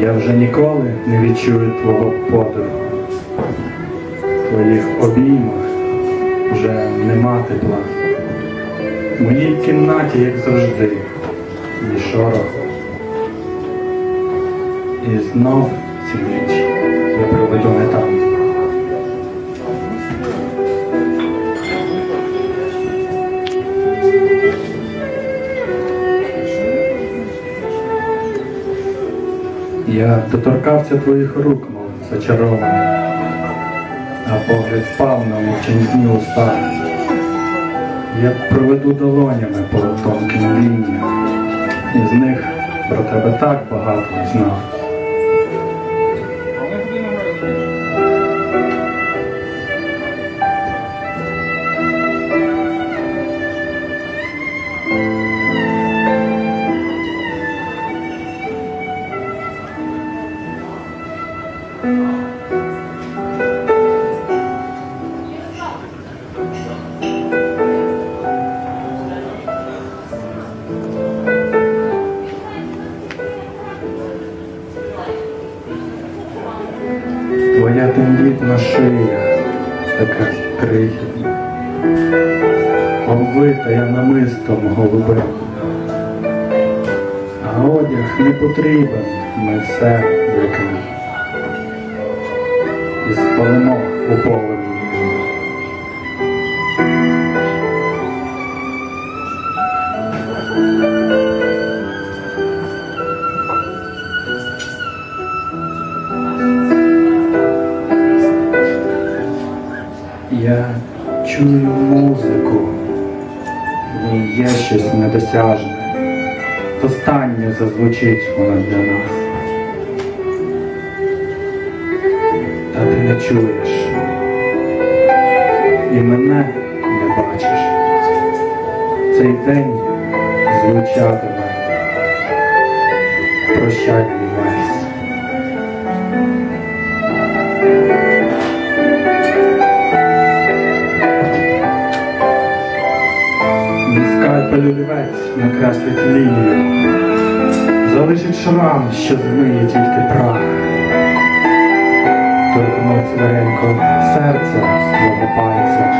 Я вже ніколи не відчую твого подиху, твоїх обіймах вже нема тепла. В моїй кімнаті, як завжди, ні шороху. І знов Я доторкався твоїх рук, мов зачарований, а погляд впав на мовчанні уста. Я проведу долонями по тонким лініям, і з них про тебе так багато знав. Твоя тендітна шия, така крихітна, обвита я намистом голубим. А одяг не потрібен, ми все викинемо. І спалимо у полем'ї. Я чую музику, в є щось недосяжне. Останнє зазвучить вона для нас. Не чуєш. І мене не бачиш. Цей день звучатиме прощальний вальс. Міська олівець накреслить лінію, залишить шрам, що змиє тільки прах. Серця твого пальця,